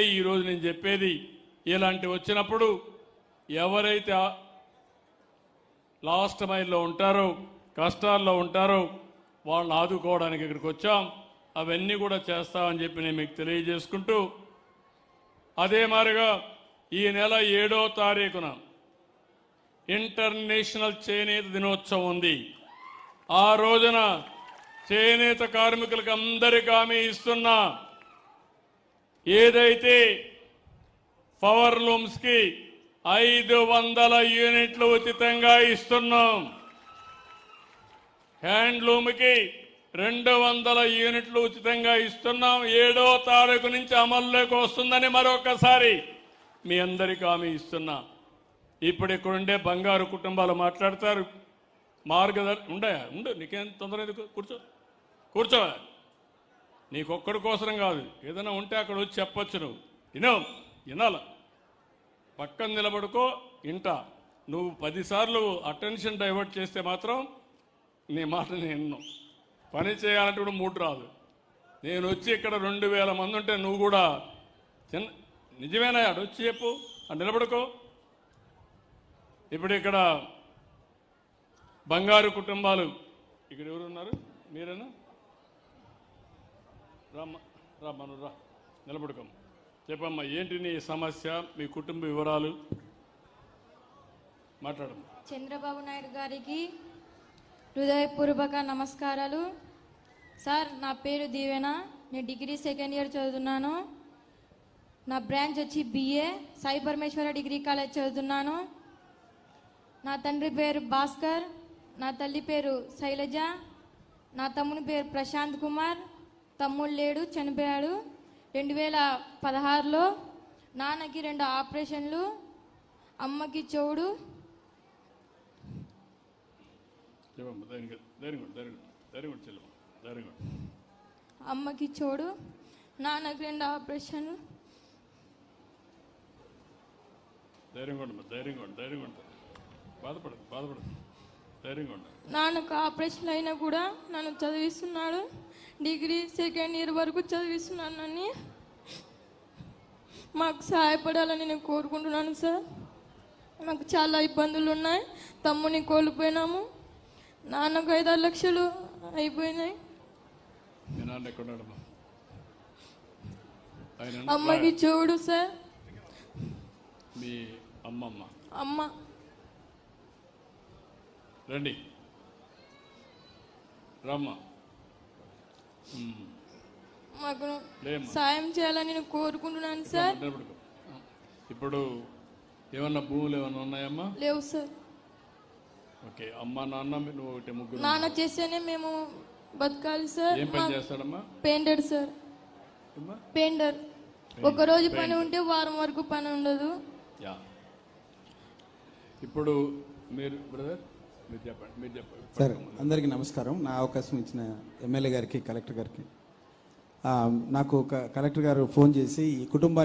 ఈరోజు నేను చెప్పేది ఇలాంటి వచ్చినప్పుడు ఎవరైతే లాస్ట్ మైల్లో ఉంటారో కష్టాల్లో ఉంటారో వాళ్ళని ఆదుకోవడానికి ఇక్కడికి వచ్చాం. అవన్నీ కూడా చేస్తామని చెప్పి నేను మీకు తెలియజేసుకుంటూ అదే మారిగా ఈ నెల ఏడో తారీఖున ఇంటర్నేషనల్ చేనేత దినోత్సవం ఉంది. ఆ రోజున చేనేత కార్మికులకు అందరికీ హామీ ఇస్తున్నా. ఏదైతే పవర్ లూమ్స్కి ఐదు వందల యూనిట్లు ఉచితంగా ఇస్తున్నాం హ్యాండ్లూమ్కి రెండు వందల యూనిట్లు ఉచితంగా ఇస్తున్నాం ఏడో తారీఖు నుంచి అమల్లోకి వస్తుందని మరొకసారి మీ అందరికీ హామీ ఇస్తున్నా. ఇప్పుడు ఇక్కడ ఉండే బంగారు కుటుంబాలు మాట్లాడతారు. మార్గదర్శ ఉండే ఉండు నీకేం తొందర కూర్చో. కూర్చోవా? నీకొక్కడి కోసం కాదు. ఏదైనా ఉంటే అక్కడ వచ్చి చెప్పొచ్చు నువ్వు వినో వినాల. పక్కన నిలబడుకో ఇంట నువ్వు పదిసార్లు అటెన్షన్ డైవర్ట్ చేస్తే మాత్రం నీ మాట నేను పని చేయాలంటే కూడా మూడు రాదు. నేను వచ్చి ఇక్కడ రెండు వేల మంది ఉంటే నువ్వు కూడా చిన్న నిజమేనా? ఆడు వచ్చి చెప్పు. ఆ నిలబడుకో. ఇప్పుడు ఇక్కడ బంగారు కుటుంబాలు. ఇక్కడ ఎవరు ఉన్నారు? మీరేనా? రమ్మ రామ్మ రా నిలబడుకోం చెప్పమ్మా ఏంటి నీ సమస్య? మీ కుటుంబ వివరాలు? మాట్లాడమ్మా. చంద్రబాబు నాయుడు గారికి హృదయపూర్వక నమస్కారాలు. సార్ నా పేరు దీవెన. నేను డిగ్రీ సెకండ్ ఇయర్ చదువుతున్నాను. నా బ్రాంచ్ వచ్చి BA Sai Parameshwara degree college చదువుతున్నాను. నా తండ్రి పేరు భాస్కర్. నా తల్లి పేరు శైలజ. నా తమ్ముని పేరు ప్రశాంత్ కుమార్. తమ్ముడు లేడు చనిపోయాడు. రెండు వేల పదహారులో నాన్నకి రెండు ఆపరేషన్లు అమ్మకి చెవుడు. అమ్మకి చోడు నాన్నకి రెండు ఆపరేషన్ ధైర్యం కొట్టమ్మా ధైర్యం కొట్టు ధైర్యం కొట్టు. బాధపడదు బాధపడదు నాన్నకు ఆపరేషన్ అయినా కూడా నన్ను చదివిస్తున్నాడు. డిగ్రీ సెకండ్ ఇయర్ వరకు చదివిస్తున్నాను నన్ను. మాకు సహాయపడాలని నేను కోరుకుంటున్నాను సార్. మాకు చాలా ఇబ్బందులు ఉన్నాయి. తమ్ముని కోల్పోయినాము. నాన్నకు ఐదారు లక్షలు అయిపోయినాయి. అమ్మకి చెవుడు సార్. అమ్మమ్మ. అమ్మ. రండి. రమ్మ. మాకు సాయం చేయాలని నేను కోరుకుంటున్నాను సార్. ఇప్పుడు ఏమన్నా భూములు ఏమన్నా ఉన్నాయమ్మా? లేవు సార్. ఓకే అమ్మ నాన్న నువ్వు ఒకటి ముగ్గురు నాన్న చేస్తేనే మేము బతకాలి సార్. ఏం పని చేస్తాడమ్మా? Painter sir? పెయింటర్. ఒక రోజు పని ఉంటే వారం వరకు పని ఉండదు. యా. ఇప్పుడు మీరు బ్రదర్ మీరు చెప్పండి మీరు చెప్పండి అందరికీ నమస్కారం. నా అవకాశం ఇచ్చిన ఎమ్మెల్యే గారికి కలెక్టర్ గారికి. నాకు ఒక కలెక్టర్ గారు ఫోన్ చేసి ఈ కుటుంబాన్ని